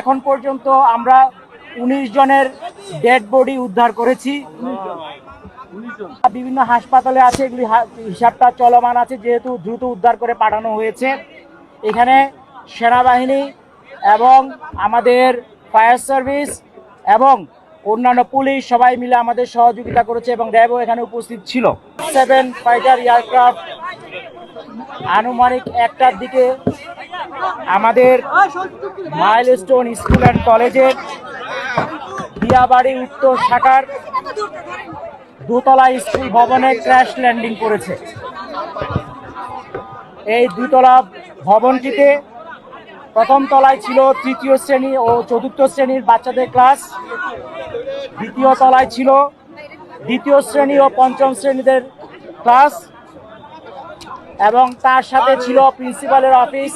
এখন পর্যন্ত আমরা উনিশ জনের ডেড বডি উদ্ধার করেছি। বিভিন্ন হাসপাতালে আছে, এগুলি হিসাবটা চলমান আছে, যেহেতু দ্রুত উদ্ধার করে পাঠানো হয়েছে। এখানে সেনাবাহিনী এবং আমাদের ফায়ার সার্ভিস এবং অন্যান্য পুলিশ সবাই মিলে আমাদের সহযোগিতা করেছে এবং র্যাবও এখানে উপস্থিত ছিল। সেভেন ফাইটার এয়ারক্রাফট আনুমানিক একটার দিকে আমাদের মাইল স্টোন স্কুল অ্যান্ড কলেজের দিয়াবাড়ি উত্তর শাখার দোতলা স্কুল ভবনে ক্র্যাশ ল্যান্ডিং করেছে। এই দুতলা ভবনটিতে প্রথম তলায় ছিল তৃতীয় শ্রেণি ও চতুর্থ শ্রেণির বাচ্চাদের ক্লাস। দ্বিতীয় তলায় ছিল দ্বিতীয় শ্রেণি ও পঞ্চম শ্রেণীদের ক্লাস এবং তার সাথে ছিল প্রিন্সিপালের অফিস।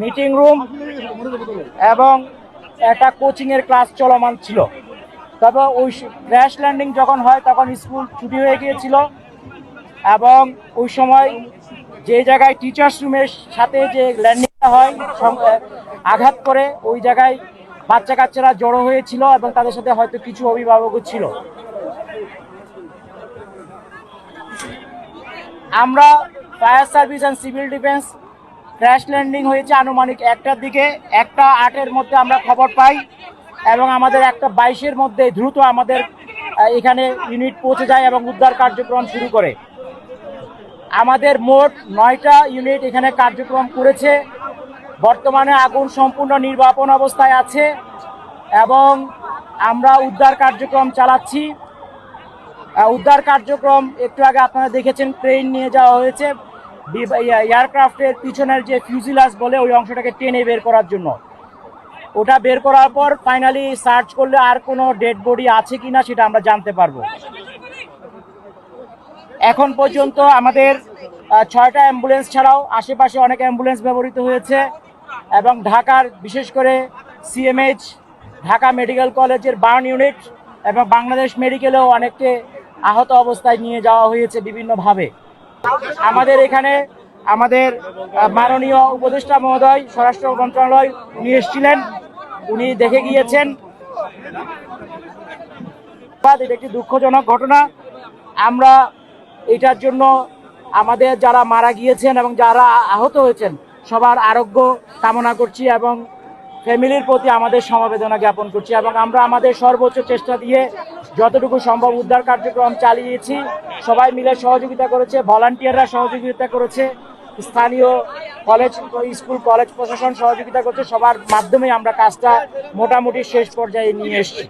মিটিং রুম এবং একটা কোচিংয়ের ক্লাস চলমান ছিল। তবে ওই ক্র্যাশ ল্যান্ডিং যখন হয়, তখন স্কুল ছুটি হয়ে গিয়েছিল এবং ওই সময় যে জায়গায় টিচার্স রুমের সাথে যে ল্যান্ডিংটা হয় আঘাত করে ওই জায়গায় বাচ্চা কাচ্চারা জড়ো হয়েছিল এবং তাদের সাথে হয়তো কিছু অভিভাবকও ছিল। আমরা fire service and civil defence crash landing হয়েছে আনুমানিক একটার দিকে। একটা আটের মধ্যে আমরা খবর পাই এবং আমাদের একটা বাইশের মধ্যে দ্রুত আমাদের এখানে ইউনিট পৌঁছে যায় এবং উদ্ধার কার্যক্রম শুরু করে। আমাদের মোট নয়টা ইউনিট এখানে কার্যক্রম করেছে। বর্তমানে আগুন সম্পূর্ণ নির্বাপন অবস্থায় আছে এবং আমরা উদ্ধার কার্যক্রম চালাচ্ছি। উদ্ধার কার্যক্রম একটু আগে আপনারা দেখেছেন ট্রেন নিয়ে যাওয়া হয়েছে। এয়ারক্রাফটের পিছনের যে ফিউজিলাস বলে, ওই অংশটাকে টেনে বের করার জন্য। ওটা বের করার পর ফাইনালি সার্চ করলে আর কোনো ডেড বডি আছে কি না সেটা আমরা জানতে পারব। এখন পর্যন্ত আমাদের ছয়টা অ্যাম্বুলেন্স ছাড়াও আশেপাশে অনেক অ্যাম্বুলেন্স ব্যবহৃত হয়েছে এবং ঢাকার, বিশেষ করে সিএমএইচ ঢাকা মেডিকেল কলেজের বার্ন ইউনিট এবং বাংলাদেশ মেডিকেলেও অনেককে আহত অবস্থায় নিয়ে যাওয়া হয়েছে বিভিন্নভাবে। আমাদের এখানে আমাদের মাননীয় উপদেষ্টা মহোদয়, স্বরাষ্ট্র মন্ত্রণালয় উনি এসেছিলেন, উনি দেখে গিয়েছেন। এটা একটি দুঃখজনক ঘটনা। আমরা এটার জন্য আমাদের যারা মারা গিয়েছেন এবং যারা আহত হয়েছেন, সবার আরোগ্য কামনা করছি এবং ফ্যামিলির প্রতি আমাদের সমবেদনা জ্ঞাপন করছি এবং আমরা আমাদের সর্বোচ্চ চেষ্টা দিয়ে যতটুকু সম্ভব উদ্ধার কার্যক্রম চালিয়েছি। সবাই মিলে সহযোগিতা করেছে, ভলান্টিয়াররা সহযোগিতা করেছে, স্থানীয় কলেজ, স্কুল, কলেজ প্রশাসন সহযোগিতা করছে, সবার মাধ্যমে আমরা কাজটা মোটামুটি শেষ পর্যায়ে নিয়ে এসেছি।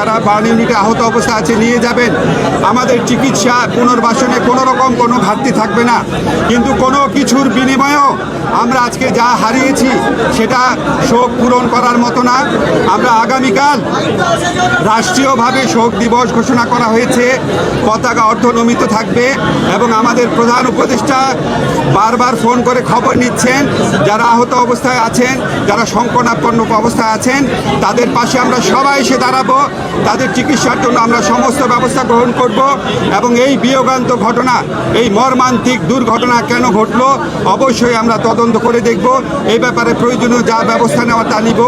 যারা বার্ন ইউনিটে আহত অবস্থা আছে, নিয়ে যাবেন। আমাদের চিকিৎসা পুনর্বাসনে কোনো রকম কোনো ঘাটতি থাকবে না। কিন্তু কোনো কিছুর বিনিময়েও আমরা আজকে যা হারিয়েছি, সেটা শোক পূরণ করার মতো না। আমরা আগামীকাল রাষ্ট্রীয়ভাবে শোক দিবস ঘোষণা করা হয়েছে। পতাকা অর্ধনমিত থাকবে এবং আমাদের প্রধান উপদেষ্টা বারবার ফোন করে খবর নিচ্ছেন, যারা আহত অবস্থায় আছেন, যারা সংকটাপন্ন অবস্থায় আছেন, তাদের পাশে আমরা সবাই এসে দাঁড়াবো। তাদের চিকিৎসার জন্য আমরা সমস্ত ব্যবস্থা গ্রহণ করব এবং এই বিয়োগান্ত ঘটনা, এই মর্মান্তিক দুর্ঘটনা কেন ঘটলো, অবশ্যই আমরা তদন্ত করে দেখব। এই ব্যাপারে প্রয়োজনীয় যা ব্যবস্থা নেওয়া তা নিব।